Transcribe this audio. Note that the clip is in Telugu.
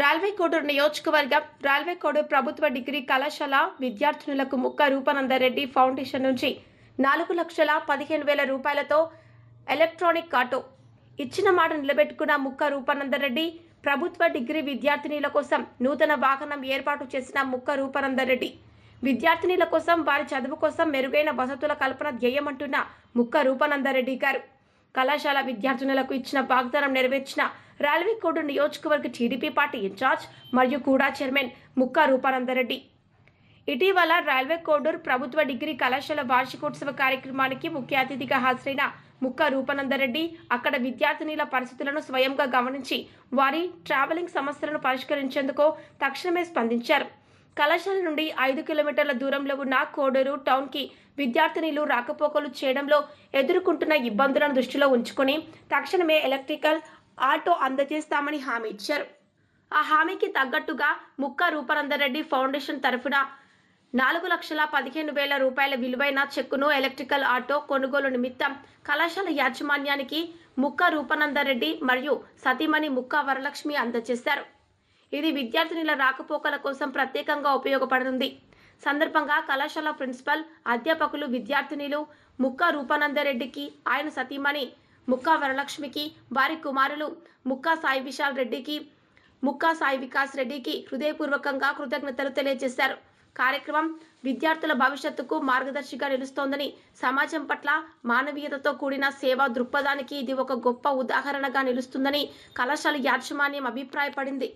రైల్వే కోడూరు నియోజకవర్గం రైల్వే ప్రభుత్వ డిగ్రీ కళాశాల విద్యార్థినులకు ముక్క రూపానందరెడ్డి ఫౌండేషన్ నుంచి నాలుగు లక్షల పదిహేను వేల రూపాయలతో ఎలక్ట్రానిక్ ఆటో ఇచ్చిన మాట నిలబెట్టుకున్న ముక్క రూపానందరెడ్డి ప్రభుత్వ డిగ్రీ విద్యార్థినిల కోసం నూతన వాహనం ఏర్పాటు చేసిన ముక్క రూపానందరెడ్డి. విద్యార్థినిల కోసం వారి చదువు కోసం మెరుగైన వసతుల కల్పన ధ్యేయమంటున్న ముక్క రూపానందరెడ్డి గారు. కళాశాల విద్యార్థినులకు ఇచ్చిన వాగ్దానం నెరవేర్చిన రైల్వే నియోజకవర్గ టీడీపీ పార్టీ ఇన్ఛార్జ్ మరియు కూడా చైర్మన్ ముక్కా రూపానందరెడ్డి. ఇటీవల రైల్వే కోడూర్ ప్రభుత్వ డిగ్రీ కళాశాల వార్షికోత్సవ కార్యక్రమానికి ముఖ్య అతిథిగా హాజరైన ముక్క రూపానందరెడ్డి అక్కడ విద్యార్థినిల పరిస్థితులను స్వయంగా గమనించి వారి ట్రావెలింగ్ సమస్యలను పరిష్కరించేందుకు తక్షణమే స్పందించారు. కళాశాల నుండి ఐదు కిలోమీటర్ల దూరంలో ఉన్న కోడూరు టౌన్కి విద్యార్థినిలు రాకపోకలు చేయడంలో ఎదుర్కొంటున్న ఇబ్బందులను దృష్టిలో ఉంచుకొని తక్షణమే ఎలక్ట్రికల్ ఆటో అందజేస్తామని హామీ ఇచ్చారు. ఆ హామీకి తగ్గట్టుగా ముక్క రూపానందరెడ్డి ఫౌండేషన్ తరఫున నాలుగు లక్షల పదిహేను వేల రూపాయల విలువైన చెక్కును ఎలక్ట్రికల్ ఆటో కొనుగోలు నిమిత్తం కళాశాల యాజమాన్యానికి ముక్క రూపానందరెడ్డి మరియు సతీమణి ముక్క వరలక్ష్మి అందజేశారు. ఇది విద్యార్థినుల రాకపోకల కోసం ప్రత్యేకంగా ఉపయోగపడనుంది. సందర్భంగా కళాశాల ప్రిన్సిపల్ అధ్యాపకులు విద్యార్థినిలు ముక్క రూపానందరెడ్డికి ఆయన సతీమణి ముక్క వరలక్ష్మికి వారి కుమారులు ముక్క సాయి విశాల్ రెడ్డికి ముక్కా సాయి వికాస్ రెడ్డికి హృదయపూర్వకంగా కృతజ్ఞతలు తెలియజేశారు. కార్యక్రమం విద్యార్థుల భవిష్యత్తుకు మార్గదర్శిగా నిలుస్తోందని సమాజం పట్ల మానవీయతతో కూడిన సేవా దృక్పథానికి ఇది ఒక గొప్ప ఉదాహరణగా నిలుస్తుందని కళాశాల యాజమాన్యం అభిప్రాయపడింది.